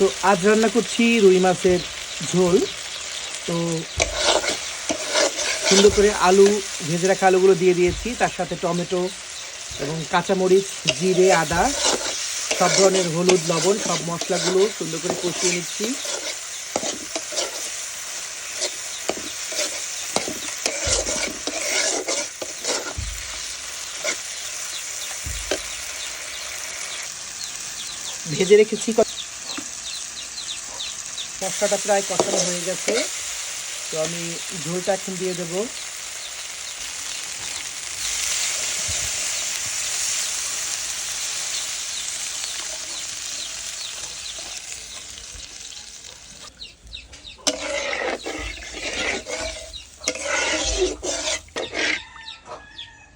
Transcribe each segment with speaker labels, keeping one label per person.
Speaker 1: তো আজ রান্না করছি রুই মাছের ঝোল। তো সুন্দর করে আলু ভেজে রাখা আলুগুলো দিয়ে দিয়েছি। তার সাথে টমেটো এবং কাঁচামরিচ, জিরে, আদা, সব ধরনের হলুদ, লবণ, সব মশলাগুলো সুন্দর করে কষিয়ে নিচ্ছি। ভেজে রেখেছি মশলাটা প্রায় কষানো হয়ে গেছে। তো আমি ঝোলটা এখন দিয়ে দেবো।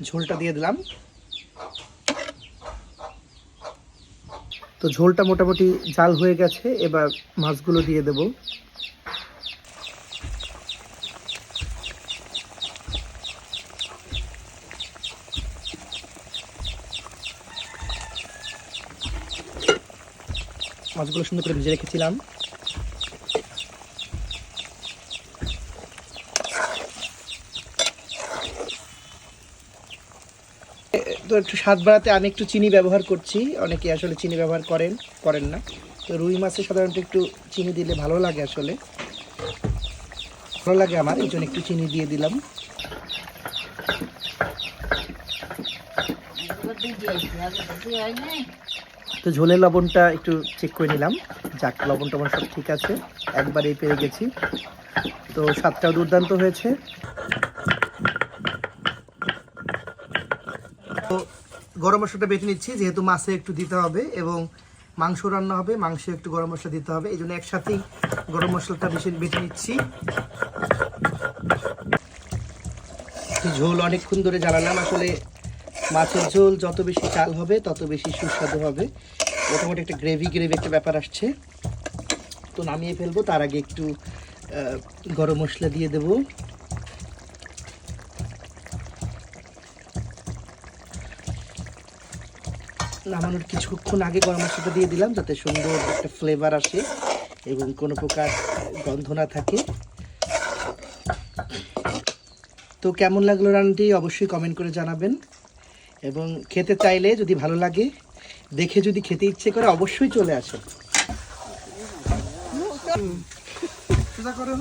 Speaker 1: ঝোলটা দিয়ে দিলাম। তো ঝোলটা মোটামুটি জাল হয়ে গেছে, এবার মাছগুলো দিয়ে দেব। মাছগুলো সুন্দর করে ভেজে রেখেছিলাম। তো একটু স্বাদ বাড়াতে আমি একটু চিনি ব্যবহার করছি। অনেকে আসলে চিনি ব্যবহার করেন করেন না। তো রুই মাছে সাধারণত একটু চিনি দিলে ভালো লাগে আসলে। ভালো লাগে আমার, এই জন্য একটু চিনি দিয়ে দিলাম। তো ঝোলের লবণটা একটু চেক করে নিলাম। যাক, লবণ টবণ সব ঠিক আছে। একবারেই পেরে গেছি। তো স্বাদটাও দুর্দান্ত হয়েছে। তো গরম মশলাটা বেটে নিচ্ছি, যেহেতু মাছে একটু দিতে হবে এবং মাংস রান্না হবে, মাংসে একটু গরম মশলা দিতে হবে। এই জন্য একসাথেই গরম মশলাটা বেশি বেটে নিচ্ছি। ঝোল অনেকক্ষণ ধরে জ্বালালাম। আসলে মাছের ঝোল যত বেশি চাল হবে, তত বেশি সুস্বাদু হবে। মোটামুটি একটা গ্রেভি গ্রেভি একটা ব্যাপার আসছে। তো নামিয়ে ফেলব, তার আগে একটু গরম মশলা দিয়ে দেবো। নামানোর কিছুক্ষণ আগে গরম মশলাটা দিয়ে দিলাম যাতে সুন্দর একটা ফ্লেভার আসে এবং কোনো প্রকার গন্ধ না থাকে। তো কেমন লাগল রান্নাটি অবশ্যই কমেন্ট করে জানাবেন। এবং খেতে চাইলে যদি ভালো লাগে দেখে যদি খেতে ইচ্ছে করে অবশ্যই চলে আসেন। করো।